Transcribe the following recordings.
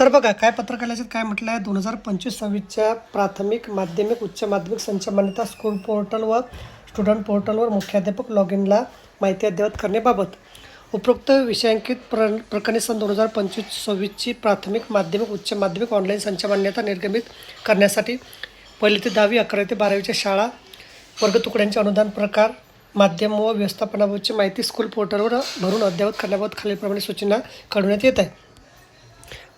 तर बघा काय पत्रकाराच्यात काय म्हटलं आहे दोन हजार पंचवीस सव्वीसच्या प्राथमिक माध्यमिक उच्च माध्यमिक संच मान्यता स्कूल पोर्टल व स्टुडंट पोर्टलवर मुख्याध्यापक लॉग इनला माहिती अद्ययावत करण्याबाबत उपरोक्त विषयांकित प्र प्रकरणी सन दोन हजार पंचवीस सव्वीसची प्राथमिक माध्यमिक उच्च माध्यमिक ऑनलाईन संच मान्यता निर्गमित करण्यासाठी पहिली ते दहावी अकरावी ते बारावीच्या शाळा वर्गतुकड्यांचे अनुदान प्रकार माध्यम व व्यवस्थापनाबाबतची माहिती स्कूल पोर्टलवर भरून अद्ययावत करण्याबाबत खालीलप्रमाणे सूचना कळवण्यात येत आहे.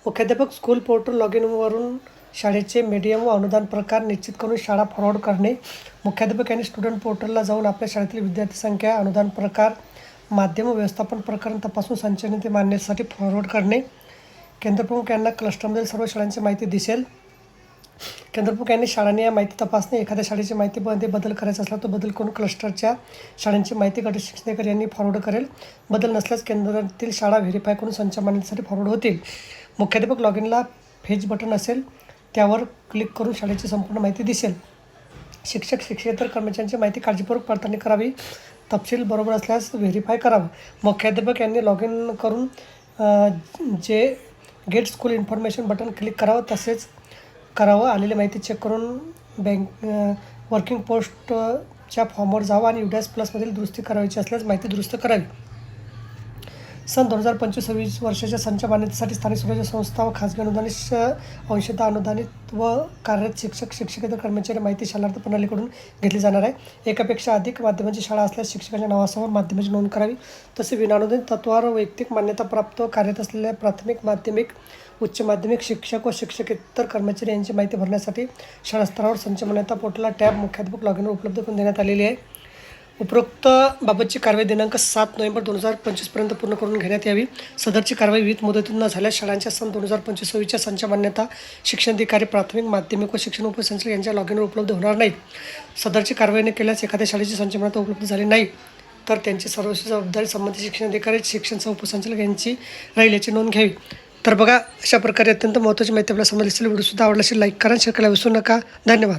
मुख्याध्यापक स्कूल पोर्टल लॉग इनवरून शाळेचे मीडियम व अनुदान प्रकार निश्चित करून शाळा फॉरवर्ड करणे. मुख्याध्यापक यांनी स्टुडंट पोर्टलला जाऊन आपल्या शाळेतील विद्यार्थी संख्या अनुदान प्रकार माध्यम व व्यवस्थापन प्रकरण तपासून संचलनित मानण्यासाठी फॉरवर्ड करणे. केंद्रप्रमुख यांना क्लस्टरमधील सर्व शाळांची माहिती दिसेल. केंद्रप्रमुख यांनी शाळांनी या माहिती तपासणे. एखाद्या शाळेची माहितीमध्ये बदल करायचा असला तो बदल करून क्लस्टरच्या शाळांची माहिती गट शिक्षणेकर यांनी फॉरवर्ड करेल. बदल नसल्यास केंद्रातील शाळा व्हेरीफाय करून संच मानण्यासाठी फॉरवर्ड होतील. मुख्याध्यापक लॉग इनला फेज बटन असेल त्यावर क्लिक करून शाळेची संपूर्ण माहिती दिसेल. शिक्षक शिक्षकेतर कर्मचाऱ्यांची माहिती काळजीपूर्वक पडताळणी करावी. तपशील बरोबर असल्यास व्हेरीफाय करावं. मुख्याध्यापक यांनी लॉग इन करून जे get school information button click करावं तसेच करावं. आलेली माहिती चेक करून बँक वर्किंग पोस्टच्या फॉर्मवर जावं आणि युडॅस प्लसमधील दुरुस्ती करायची असल्यास माहिती दुरुस्त करावी. सन दोन हजार पंचवीस सव्वीस वर्षाच्या संच मान्यतेसाठी स्थानिक स्वराज्य संस्था व खाजगी अनुदानित श- अंशतः अनुदानित व कार्यरत शिक्षक शिक्षकेतर कर्मचारी माहिती शालार्थ प्रणालीकडून घेतली जाणार आहे. एकापेक्षा अधिक माध्यमांची शाळा असल्यास शिक्षकाच्या नावासमोर माध्यमाची नोंद करावी. तसे विनानुदानित तत्वावर वैयक्तिक मान्यताप्राप्त कार्यरत असलेल्या प्राथमिक माध्यमिक उच्च माध्यमिक शिक्षक व शिक्षकेतर कर्मचारी यांची माहिती भरण्यासाठी शाळास्तरावर संच मान्यता पोर्टलला टॅब मुख्याध्यापक लॉग इनवर उपलब्ध करून देण्यात आलेली आहे. उपरोक्त बाबतची कारवाई दिनांक सात नोव्हेंबर दोन हजार पंचवीसपर्यंत पूर्ण करून घेण्यात यावी. सदरची कारवाई विविध मुदतीत न झाल्यास शाळांच्या सन दोन हजार पंचवीस सव्वीसच्या संच मान्यता शिक्षणाधिकारी प्राथमिक माध्यमिक व शिक्षण उपसंचालक यांच्या लॉग इनवर उपलब्ध होणार नाहीत. सदरची कारवाई न केल्यास एखाद्या शाळेची संच मान्यता उपलब्ध झाली नाही. तर त्यांची सर्व जबाबदारी संबंधित शिक्षणाधिकारी शिक्षण उपसंचालक यांची राहील याची नोंद घ्यावी. तर बघा अशा प्रकारे अत्यंत महत्त्वाची माहिती आपल्याला समजली असेल व्हिडिओसुद्धा आवडला असेल लाईक करा शेअर करायला विसरू नका. धन्यवाद.